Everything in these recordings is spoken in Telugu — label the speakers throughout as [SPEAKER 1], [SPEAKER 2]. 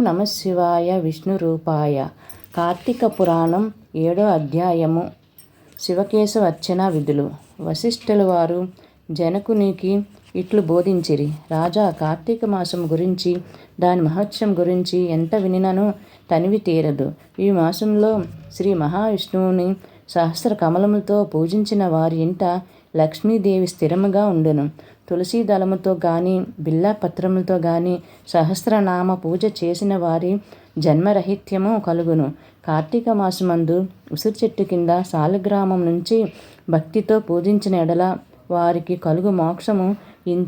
[SPEAKER 1] నమ శివాయ విష్ణు రూపాయ కార్తీక పురాణం ఏడో అధ్యాయము. శివకేశవ అర్చన విధులు. వశిష్ఠుల వారు జనకునికి ఇట్లు బోధించిరి. రాజా కార్తీక మాసం గురించి దాని మహత్యం గురించి ఎంత వినినను తనివి తీరదు. ఈ మాసంలో శ్రీ మహావిష్ణువుని సహస్ర కమలములతో పూజించిన వారి ఇంట లక్ష్మీదేవి స్థిరముగా ఉండును. తులసి దళముతో గాని బిల్లా పత్రములతో గాని సహస్రనామ పూజ చేసిన వారి జన్మరహిత్యము కలుగును. కార్తీక మాసమందు ఉసిరి చెట్టు కింద సాలగ్రామం నుంచి భక్తితో పూజించిన ఎడల వారికి కలుగు మోక్షము ఇన్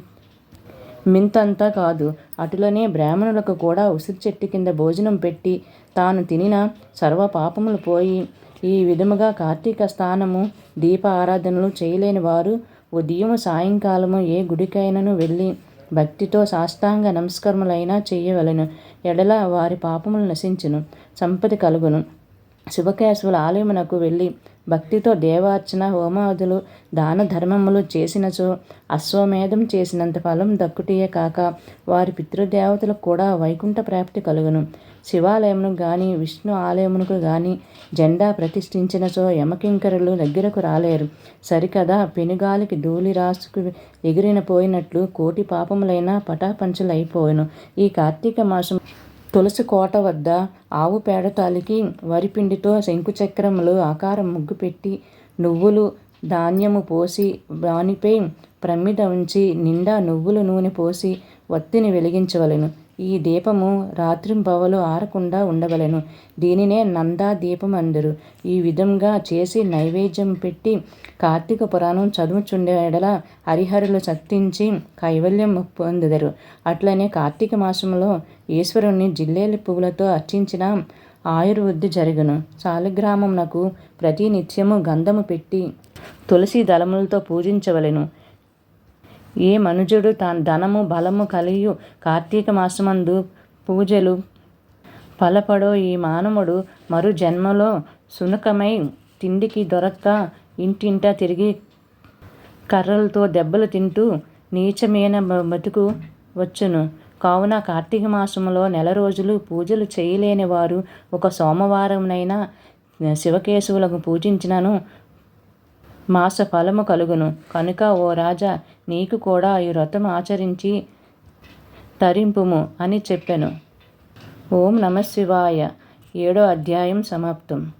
[SPEAKER 1] మింతంతా కాదు. అటులోనే బ్రాహ్మణులకు కూడా ఉసిరి చెట్టు కింద భోజనం పెట్టి తాను తినిన సర్వ పాపములు పోయి ఈ విధముగా కార్తీక స్థానము దీప ఆరాధనలు చేయలేని వారు ఉదయం సాయంకాలము ఏ గుడికైనను వెళ్ళి భక్తితో సాష్టాంగ నమస్కరములైనా చేయవలను. ఎడల వారి పాపములు నశించును సంపద కలుగును. శుభకేశవుల ఆలయమునకు వెళ్ళి భక్తితో దేవార్చన హోమాదులు దాన ధర్మములు చేసినచో అశ్వమేధం చేసినంత ఫలం దక్కుటియే కాక వారి పితృదేవతలకు కూడా వైకుంఠ ప్రాప్తి కలుగును. శివాలయమును గాని విష్ణు ఆలయమునకు గాని జెండా ప్రతిష్ఠించినచో యమకింకరులు దగ్గరకు రాలేరు. సరికదా పెనుగాలికి ధూళి రాసుకు ఎగిరిన పోయినట్లు కోటి పాపములైన పటాపంచలైపోయిను. ఈ కార్తీక మాసం తులసి కోట వద్ద ఆవు పేడ తాలికి వరిపిండితో శంకుచక్రములు ఆకారం ముగ్గు పెట్టి నువ్వులు ధాన్యము పోసి దానిపై ప్రమిద ఉంచి నిండా నువ్వుల నూనె పోసి వత్తిని వెలిగించవలెను. ఈ దీపము రాత్రింబవలు ఆరకుండా ఉండవలెను. దీనినే నందా దీపం అందరు ఈ విధంగా చేసి నైవేద్యం పెట్టి కార్తీక పురాణం చదువుచుండే ఎడల హరిహరులు సత్తించి కైవల్యం పొందుదరు. అట్లనే కార్తీక మాసంలో ఈశ్వరుణ్ణి జిల్లేలి పువ్వులతో అర్చించిన ఆయుర్వృద్ధి జరుగును. నాకు ప్రతి నిత్యము గంధము పెట్టి తులసి దళములతో పూజించవలెను. ఏ మనుజుడు తన ధనము బలము కలియు కార్తీక మాసమందు పూజలు ఫలపడో ఈ మానవుడు మరు జన్మలో సునకమై తిండికి దొరక్క ఇంటింటా తిరిగి కర్రలతో దెబ్బలు తింటూ నీచమైన బతుకు వచ్చును. కావున కార్తీక మాసంలో నెల రోజులు పూజలు చేయలేని వారు ఒక సోమవారంనైనా శివకేశవులకు పూజించినను. మాస ఫలము కలుగును. కనుక ఓ రాజా నీకు కూడా ఈ వ్రతం ఆచరించి తరింపుము అని చెప్పెను. ఓం నమ శివాయ. ఏడో అధ్యాయం సమాప్తం.